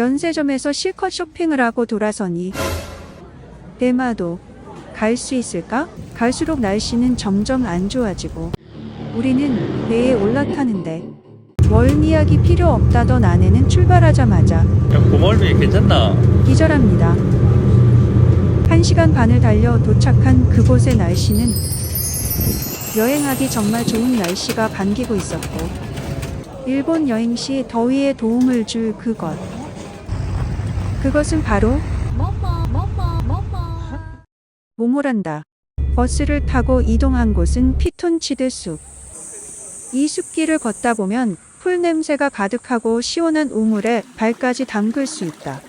면세점에서 실컷 쇼핑을 하고 돌아서니 대마도 갈 수 있을까? 갈수록 날씨는 점점 안 좋아지고 우리는 배에 올라타는데 멀미약이 필요 없다던 아내는 출발하자마자 야, 고멀미 괜찮나? 기절합니다. 한 시간 반을 달려 도착한 그곳의 날씨는 여행하기 정말 좋은 날씨가 반기고 있었고 일본 여행 시 더위에 도움을 줄 그것 그것은 바로 모모란다. 버스를 타고 이동한 곳은 피톤치드 숲. 이 숲길을 걷다 보면 풀 냄새가 가득하고 시원한 우물에 발까지 담글 수 있다.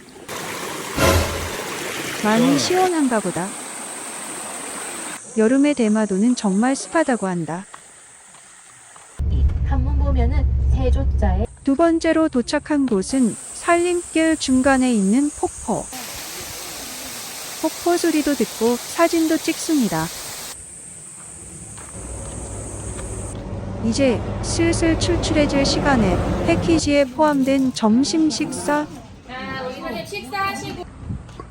많이 시원한가 보다. 여름의 대마도는 정말 습하다고 한다. 한번 보면은 세조자에 두 번째로 도착한 곳은 산림길 중간에 있는 폭포. 폭포 소리도 듣고 사진도 찍습니다. 이제 슬슬 출출해질 시간에 패키지에 포함된 점심 식사.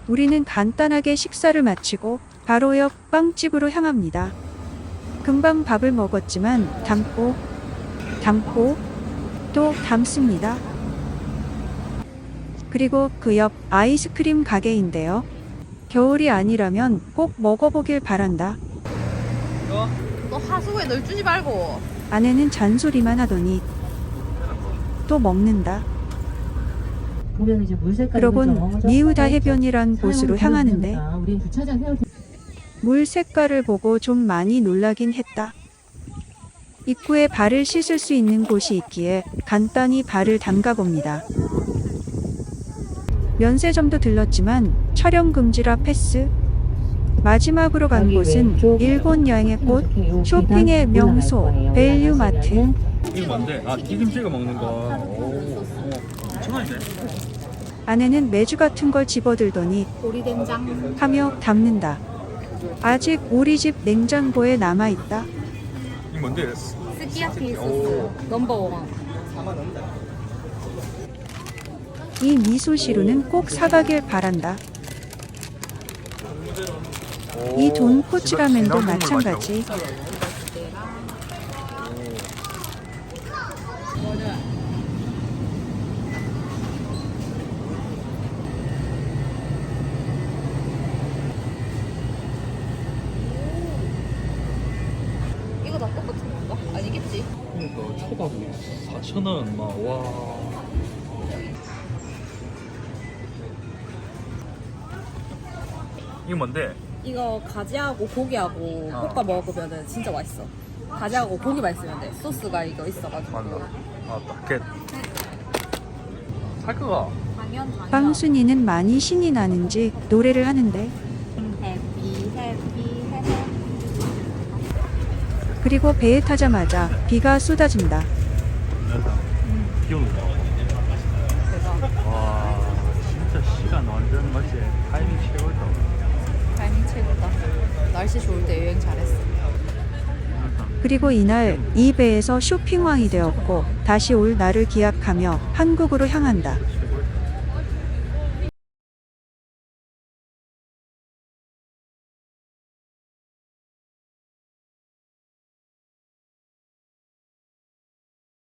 우리는 간단하게 식사를 마치고 바로 옆 빵집으로 향합니다. 금방 밥을 먹었지만 담고 담고 또 담습니다. 그리고 그 옆 아이스크림 가게인데요. 겨울이 아니라면 꼭 먹어보길 바란다. 이거? 너 하수구에 널 주지 말고 아내는 잔소리만 하더니 또 먹는다. 그러곤 니우다 해변이란 곳으로 향하는데 물 색깔을 보고 좀 많이 놀라긴 했다. 입구에 발을 씻을 수 있는 곳이 있기에 간단히 발을 담가 봅니다. 면세점도 들렀지만 촬영 금지라 패스. 마지막으로 간 곳은 일본 여행의 꽃, 쇼핑의 명소. 밸류마트. 올라가시면은 이게 뭔데? 아, 튀김 찍어 먹는 거. 오, 오. 천 원이네. 아내는 메주 같은 걸 집어들더니 하며 담는다. 아직 우리 집 냉장고에 남아 있다. 이게 뭔데? 스키야키 오. 소스 넘버 원 이 미소시루는 꼭 사가길 바란다. 이 돈코츠라면도 마찬가지. 이거 다 똑같은 건가? 아니겠지? 그러니까 초밥이 4천 원, 막 와. 이게 뭔데? 이거 가지하고 고기하고 어. 볶아 먹으면 진짜 맛있어 가지하고 고기만 있으면 돼 소스가 이거 있어가지고 맞나? 아, 딱켓. 살 거가. 당연 당연 빵순이는 많이 신이 나는지 노래를 하는데 해피 해피 해피 그리고 배에 타자마자 비가 쏟아진다. 비 오는 거. 대박 와, 진짜 시간 완전 맞지? 타이밍 최고다. 타이밍 최고다 날씨 좋을 때 여행 잘했어 그리고 이날 이 배에서 쇼핑왕이 되었고 다시 올 날을 기약하며 한국으로 향한다.